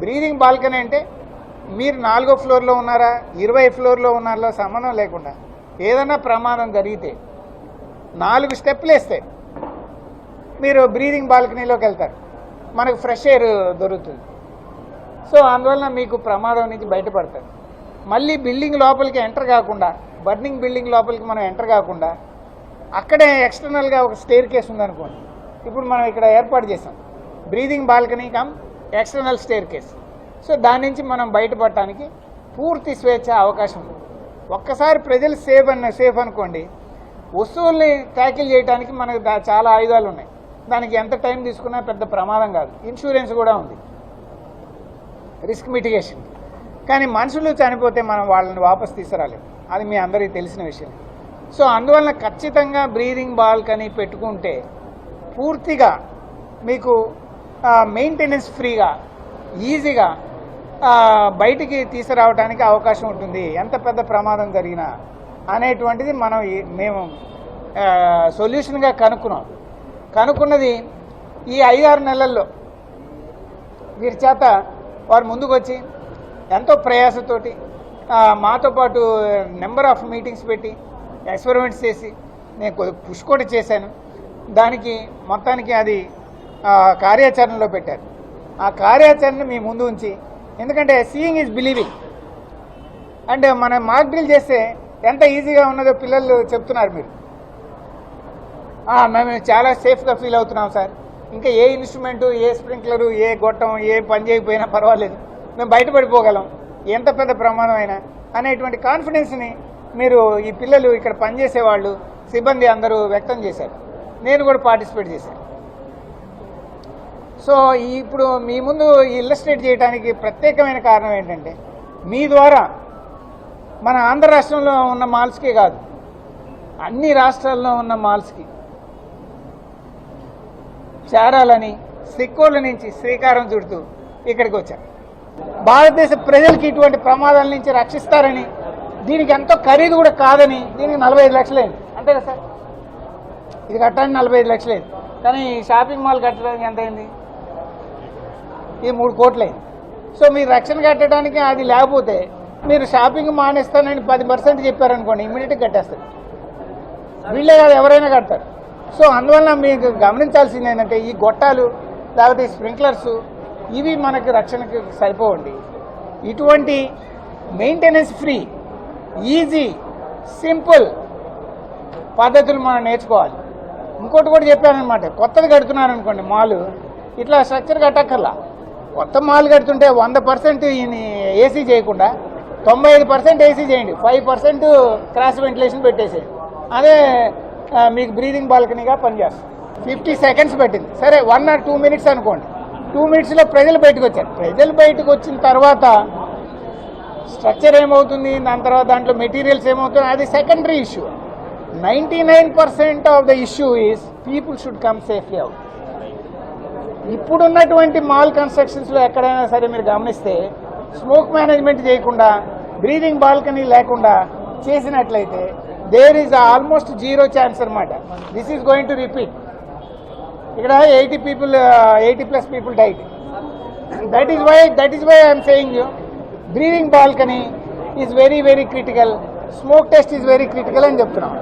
Breathing balcony అంటే మీరు నాలుగో ఫ్లోర్లో ఉన్నారా ఇరవై ఫ్లోర్లో ఉన్నారో సంబంధం లేకుండా ఏదైనా ప్రమాదం జరిగితే నాలుగు స్టెప్లు వేస్తే మీరు బ్రీదింగ్ బాల్కనీలోకి వెళ్తారు. మనకు ఫ్రెష్ ఎయిర్ దొరుకుతుంది. సో అందువలన మీకు ప్రమాదం నుంచి బయటపడతారు మళ్ళీ బిల్డింగ్ లోపలికి ఎంటర్ కాకుండా బర్నింగ్ బిల్డింగ్ లోపలికి మనం ఎంటర్ కాకుండా అక్కడే ఎక్స్టర్నల్గా ఒక స్టేర్ కేస్ ఉందనుకోండి. ఇప్పుడు మనం ఇక్కడ ఏర్పాటు చేసాం breathing balcony cum external staircase so దాని నుంచి మనం బయటపడటానికి పూర్తి స్వేచ్ఛ అవకాశం ఉంది. ఒక్కసారి ప్రజలు సేఫ్ అన్న సేఫ్ అనుకోండి వస్తువుల్ని ట్యాకిల్ చేయడానికి మనకు దా- చాలా ఆయుధాలు ఉన్నాయి. దానికి ఎంత టైం తీసుకున్నా పెద్ద ప్రమాదం కాదు. ఇన్సూరెన్స్ కూడా ఉంది. Risk mitigation. కానీ మనుషులు చనిపోతే మనం వాళ్ళని వాపస్ తీసుకురాలేం. అది మీ అందరికీ తెలిసిన విషయం. సో అందువలన ఖచ్చితంగా బ్రీదింగ్ బాల్కనీ పెట్టుకుంటే పూర్తిగా మీకు మెయింటెనెన్స్ ఫ్రీగా ఈజీగా బయటికి తీసుకురావడానికి అవకాశం ఉంటుంది. ఎంత పెద్ద ప్రమాదం జరిగినా అనేటువంటిది మనం మేము సొల్యూషన్గా కనుక్కున్నాం. కనుక్కున్నది ఈ ఐదారు నెలల్లో వీరి చేత వారు ముందుకు వచ్చి ఎంతో ప్రయాసతోటి మాతో పాటు నెంబర్ ఆఫ్ మీటింగ్స్ పెట్టి ఎక్స్పెరిమెంట్స్ చేసి నేను కొద్ది పుష్ కూడా చేశాను. దానికి మొత్తానికి అది కార్యాచరణలో పెట్టారు. ఆ కార్యాచరణ మీ ముందు ఉంచి ఎందుకంటే సీయింగ్ ఈజ్ బిలీవింగ్ అండ్ మనం మార్క్ డ్రిల్ చేస్తే ఎంత ఈజీగా ఉన్నదో పిల్లలు చెప్తున్నారు మీరు. మేము చాలా సేఫ్గా ఫీల్ అవుతున్నాం సార్. ఇంకా ఏ ఇన్స్ట్రుమెంటు ఏ స్ప్రింక్లరు ఏ గొట్టం ఏ పని చేయకపోయినా పర్వాలేదు. మేము బయటపడిపోగలం. ఎంత పెద్ద ప్రమాదం అయినా అనేటువంటి కాన్ఫిడెన్స్ని మీరు ఈ పిల్లలు ఇక్కడ పనిచేసే వాళ్ళు సిబ్బంది అందరూ వ్యక్తం చేశారు. నేను కూడా పార్టిసిపేట్ చేశాను. సో ఇప్పుడు మీ ముందు ఇల్లస్ట్రేట్ చేయడానికి ప్రత్యేకమైన కారణం ఏంటంటే మీ ద్వారా మన ఆంధ్ర రాష్ట్రంలో ఉన్న మాల్స్కే కాదు అన్ని రాష్ట్రాల్లో ఉన్న మాల్స్కి చేరాలని సిక్కోళ్ళ నుంచి శ్రీకారం చుడుతూ ఇక్కడికి వచ్చారు భారతదేశ ప్రజలకి ఇటువంటి ప్రమాదాల నుంచి రక్షిస్తారని దీనికి ఎంతో ఖరీదు కూడా కాదని దీనికి నలభై ఐదు లక్షలైంది. అంతే కదా సార్? ఇది కట్టడానికి నలభై ఐదు లక్షలేదు. కానీ ఈ షాపింగ్ మాల్ కట్టడానికి ఎంత అయింది ఇది మూడు కోట్లయింది సో మీరు రక్షణ కట్టడానికి అది లేకపోతే మీరు షాపింగ్ మానేస్తానని పది పర్సెంట్ చెప్పారనుకోండి ఇమీడియట్గా కట్టేస్తారు. వీళ్ళే కాదు ఎవరైనా కడతారు. సో అందువల్ల మీకు గమనించాల్సింది ఏంటంటే ఈ గొట్టాలు లేకపోతే ఈ స్ప్రింక్లర్స్ ఇవి మనకు రక్షణకు సరిపోవండి. ఇటువంటి మెయింటెనెన్స్ ఫ్రీ ఈజీ సింపుల్ పద్ధతులు మనం నేర్చుకోవాలి. ఇంకోటి కూడా చెప్పానమాట కొత్తది కడుతున్నారు అనుకోండి మాలు ఇట్లా స్ట్రక్చర్ కట్టక్కర్లా. కొత్త మాల్ కడుతుంటే వంద పర్సెంట్ ఏసీ చేయకుండా తొంభై ఐదు పర్సెంట్ ఏసీ చేయండి. ఫైవ్ పర్సెంట్ క్రాస్ వెంటిలేషన్ పెట్టేసేయండి. అదే మీకు బ్రీదింగ్ బాల్కనీగా పనిచేస్తుంది. ఫిఫ్టీ సెకండ్స్ పెట్టింది. సరే వన్ ఆర్ టూ మినిట్స్ అనుకోండి. టూ మినిట్స్లో ప్రజలు బయటకు వచ్చారు ప్రజలు బయటకు వచ్చిన తర్వాత స్ట్రక్చర్ ఏమవుతుంది? దాని తర్వాత దాంట్లో మెటీరియల్స్ ఏమవుతుంది అది secondary issue ninety nine percent of the issue is people should come safely out ఇప్పుడున్నటువంటి మాల్ కన్స్ట్రక్షన్స్లో ఎక్కడైనా సరే మీరు గమనిస్తే స్మోక్ మేనేజ్మెంట్ చేయకుండా బ్రీదింగ్ బాల్కనీ లేకుండా చేసినట్లయితే there is almost zero chance అనమాట this is going to repeat ఇక్కడ eighty people eighty plus people died that is why that is why I'm saying you breathing balcony is very very critical smoke test is very critical అని చెప్తున్నాం.